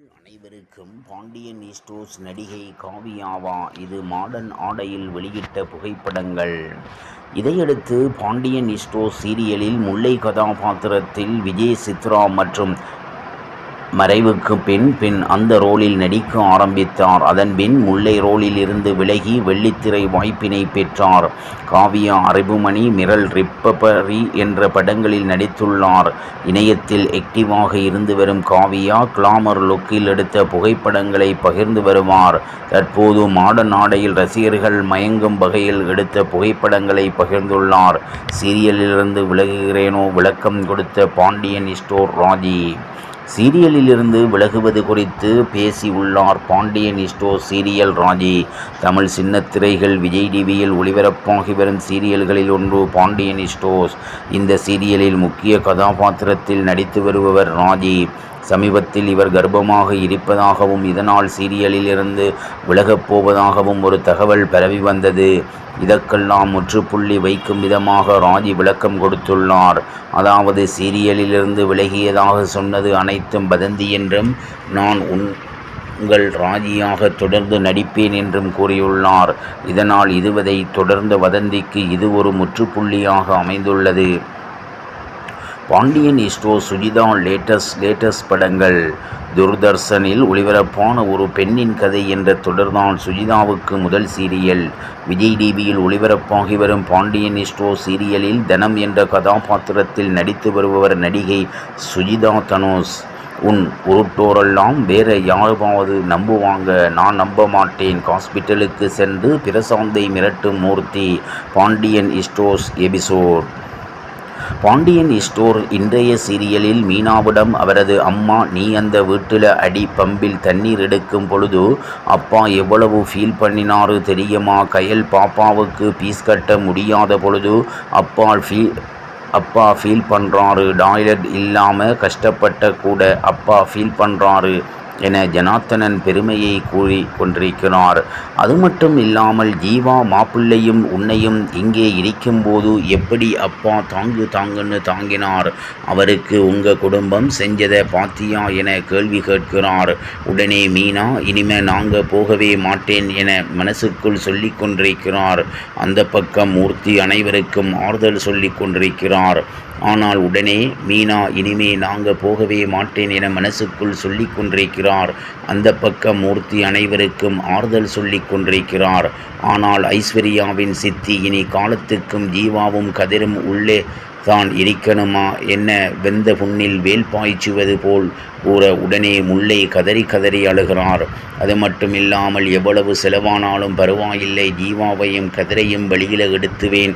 அனைவருக்கும் பாண்டியன் ஈஸ்டோஸ் நடிகை காவியாவா இது மாடர்ன் ஆடையில் வெளியிட்ட புகைப்படங்கள். இதையடுத்து பாண்டியன் ஈஸ்டோஸ் சீரியலில் முல்லை கதாபாத்திரத்தில் விஜய் சித்ரா மற்றும் மறைவுக்கு பின் பின் அந்த ரோலில் நடிக்க ஆரம்பித்தார். அதன் பின் முல்லை ரோலில் இருந்து விலகி வெள்ளித்திரை வாய்ப்பினை பெற்றார். காவியா அறிவுமணி மிரல் ரிப்பபரி என்ற படங்களில் நடித்துள்ளார். இணையத்தில் ஆக்டிவாக இருந்து வரும் காவியா கிளாமர் லுக்கில் எடுத்த புகைப்படங்களை பகிர்ந்து வருவார். தற்போது மாடர்ன் ஆடையில் ரசிகர்கள் மயங்கும் வகையில் எடுத்த புகைப்படங்களை பகிர்ந்துள்ளார். சீரியலிலிருந்து விலகுகிறேனோ விளக்கம் கொடுத்த பாண்டியன் ஸ்டோர் ராஜி. சீரியலிலிருந்து விலகுவது குறித்து பேசியுள்ளார் பாண்டியன் இஸ்டோ சீரியல் ராஜி தமிழ் சின்னத்திரைகள் விஜய் டிவியில் ஒளிபரப்பாகி வரும் சீரியல்களில் ஒன்று பாண்டியன் இஸ்டோஸ் இந்த சீரியலில் முக்கிய கதாபாத்திரத்தில் நடித்து வருபவர் ராஜி சமீபத்தில் இவர் கர்ப்பமாக இருப்பதாகவும் இதனால் சீரியலில் இருந்து விலகப் போவதாகவும் ஒரு தகவல் பரவி வந்தது. இதற்கெல்லாம் முற்றுப்புள்ளி வைக்கும் விதமாக ராஜி விளக்கம் கொடுத்துள்ளார். அதாவது சீரியலிலிருந்து விலகியதாக சொன்னது அனைத்தும் வதந்தி என்றும் நான் உன் உங்கள் ராஜியாக தொடர்ந்து நடிப்பேன் என்றும் கூறியுள்ளார். இதனால் இதுவதை தொடர்ந்த வதந்திக்கு இது ஒரு முற்றுப்புள்ளியாக அமைந்துள்ளது. Pandian stores Sujitha latest latest படங்கள். துர்தர்ஷனில் ஒளிபரப்பான ஒரு பெண்ணின் கதை என்ற தொடர்தான் சுஜிதாவுக்கு முதல் சீரியல். விஜய் டிவியில் ஒளிபரப்பாகி வரும் பாண்டியன் இஸ்ட்ரோ சீரியலில் தனம் என்ற கதாபாத்திரத்தில் நடித்து வருபவர் நடிகை சுஜிதா தனுஷ். உன் உருட்டோரெல்லாம் வேற யாருமாவது நம்புவாங்க. நான் நம்ப மாட்டேன். ஹாஸ்பிட்டலுக்கு சென்று பிரசாந்தை மிரட்டும் Murthy. Pandian stores episode. Pandian store இன்றைய சீரியலில் மீனாவிடம் அவரது அம்மா நீ அந்த வீட்டில் அடி பம்பில் தண்ணீர் எடுக்கும் பொழுது அப்பா எவ்வளவு ஃபீல் பண்ணினாரு தெரியுமா? கயல் பாப்பாவுக்கு பீஸ் கட்ட முடியாத பொழுது அப்பா ஃபீல் அப்பா ஃபீல் பண்ணுறாரு டாய்லெட் இல்லாமல் கஷ்டப்பட்ட கூட அப்பா ஃபீல் பண்ணுறாரு என ஜனார்த்தனன் பெருமையை கூறி கொண்டிருக்கிறார். அது மட்டும் இல்லாமல் ஜீவா மாப்பிள்ளையும் உன்னையும் இங்கே இருக்கும்போது எப்படி அப்பா தாங்கு தாங்குன்னு தாங்கினார்? அவருக்கு உங்கள் குடும்பம் செஞ்சதை பாத்தியா என கேள்வி கேட்கிறார். உடனே மீனா இனிமே நாங்கள் போகவே மாட்டேன் என மனசுக்குள் சொல்லி கொண்டிருக்கிறார். அந்த பக்கம் மூர்த்தி அனைவருக்கும் ஆறுதல் சொல்லி கொண்டிருக்கிறார். ஆனால் உடனே மீனா இனிமே நாங்கள் போகவே மாட்டேன் என மனசுக்குள் சொல்லி கொண்டிருக்கிறார். அந்த பக்கம் மூர்த்தி அனைவருக்கும் ஆறுதல் சொல்லி கொண்டிருக்கிறார். ஆனால் ஐஸ்வர்யாவின் சித்தி இனி காலத்துக்கும் ஜீவாவும் கதிரும் உள்ளே தான் இருக்கணுமா? என்ன வெந்த புண்ணில் வேல் பாய்ச்சுவது போல் கூற உடனே முல்லை கதறி கதறி அழுகிறார். அது மட்டும் இல்லாமல் எவ்வளவு செலவானாலும் பரவாயில்லை. ஜீவாவையும் கதிரையும் வழியில் எடுத்துவேன்.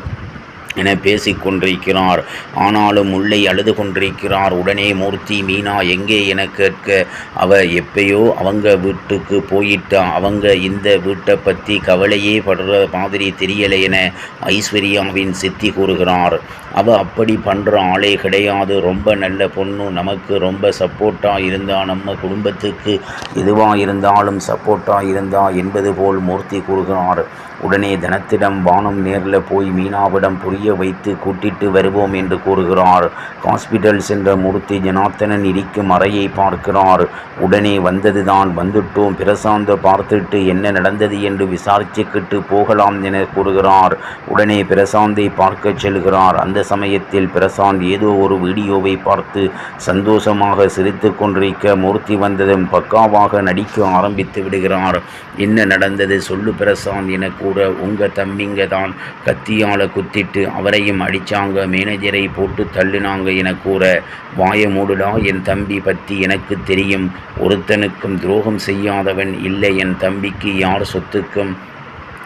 என பேசிக்கொண்டிருக்கிறார். ஆனாலும் உள்ளே அழுது கொண்டிருக்கிறார் உடனே மூர்த்தி மீனா எங்கே? என கேட்க அவ எப்பயோ அவங்க வீட்டுக்கு போயிட்டா. அவங்க இந்த வீட்டை பற்றி கவலையே படுற மாதிரி தெரியலை என ஐஸ்வர்யாவின் சித்தி கூறுகிறார். அவ அப்படி பண்ணுற ஆளே கிடையாது. ரொம்ப நல்ல பொண்ணு. நமக்கு ரொம்ப சப்போர்ட்டாக இருந்தா நம்ம குடும்பத்துக்கு எதுவாக இருந்தாலும் சப்போர்ட்டாக இருந்தா என்பது போல் மூர்த்தி கூறுகிறார். உடனே தனத்திடம் வானம் நேரில் போய் மீனாவிடம் புரிய வைத்து கூட்டிட்டு வருவோம் என்று கூறுகிறார். ஹாஸ்பிட்டல் சென்ற மூர்த்தி ஜனார்த்தனன் இருக்கும் அறையை பார்க்கிறார். உடனே வந்ததுதான் வந்துட்டோம் பிரசாந்த பார்த்துட்டு என்ன நடந்தது என்று விசாரிச்சுக்கிட்டு போகலாம் என கூறுகிறார். உடனே பிரசாந்தை பார்க்க செல்கிறார். அந்த சமயத்தில் பிரசாந்த் ஏதோ ஒரு வீடியோவை பார்த்து சந்தோஷமாக சிரித்து கொண்டிருக்க மூர்த்தி வந்ததும் பக்காவாக நடிக்க ஆரம்பித்து விடுகிறார். என்ன நடந்தது? சொல்லு பிரசாந்த் என கூட உங்க தம்பிங்க தான் கத்தியால் குத்திட்டு அவரையும் அடிச்சாங்க மேனேஜரை போட்டு தள்ளினாங்க என கூற வாய மூடுடா என் தம்பி பற்றி எனக்கு தெரியும். ஒருத்தனுக்கும் துரோகம் செய்யாதவன் இல்லை. என் தம்பிக்கு யார் சொத்துக்கும்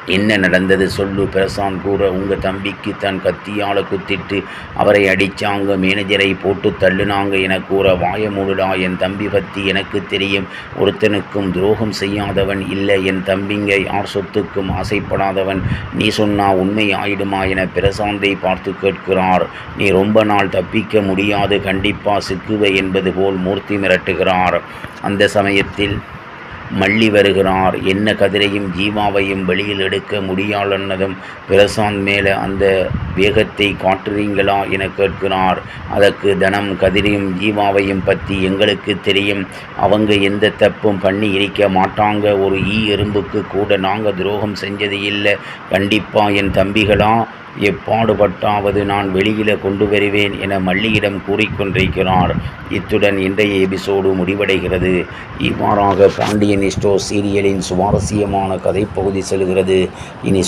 என்ன நடந்தது சொல்லு பிரசாந்த் கூற. உங்கள் தம்பிக்கு தன் கத்தியால் குத்திட்டு அவரை அடித்தாங்க மேனேஜரை போட்டு தள்ளுனாங்க என கூற வாய மூடுடா. என் தம்பி பற்றி எனக்கு தெரியும். ஒருத்தனுக்கும் துரோகம் செய்யாதவன் இல்லை. என் தம்பிங்க யார் சொத்துக்கும் ஆசைப்படாதவன். நீ சொன்னா உண்மை ஆயிடுமா என பிரசாந்தை பார்த்து கேட்கிறார். நீ ரொம்ப நாள் தப்பிக்க முடியாது. கண்டிப்பாக சிக்குவை என்பது போல் மூர்த்தி மிரட்டுகிறார். அந்த சமயத்தில் மல்லி வருகிறார். என்ன கதிரையும் ஜீவாவையும் வெளியில் எடுக்க முடியாளன்னதும் பிரசாந்த் மேலே அந்த வேகத்தை காட்டுறீங்களா என கேட்கிறார். அதற்கு தனம் கதிரையும் ஜீவாவையும் பற்றி எங்களுக்கு தெரியும். அவங்க எந்த தப்பும் பண்ணி இருக்க மாட்டாங்க. ஒரு ஈ எறும்புக்கு கூட நாங்கள் துரோகம் செஞ்சது இல்லை. கண்டிப்பாக என் தம்பிகளா எப்பாடுபட்டாவது நான் வெளியில கொண்டு வருவேன் என மல்லியிடம் கூறிக்கொண்டிருக்கிறார். இத்துடன் இன்றைய எபிசோடு முடிவடைகிறது. இவ்வாறாக பாண்டியன் இஸ்டோ சீரியலின் சுவாரஸ்யமான கதைப்பகுதி செல்கிறது. இனி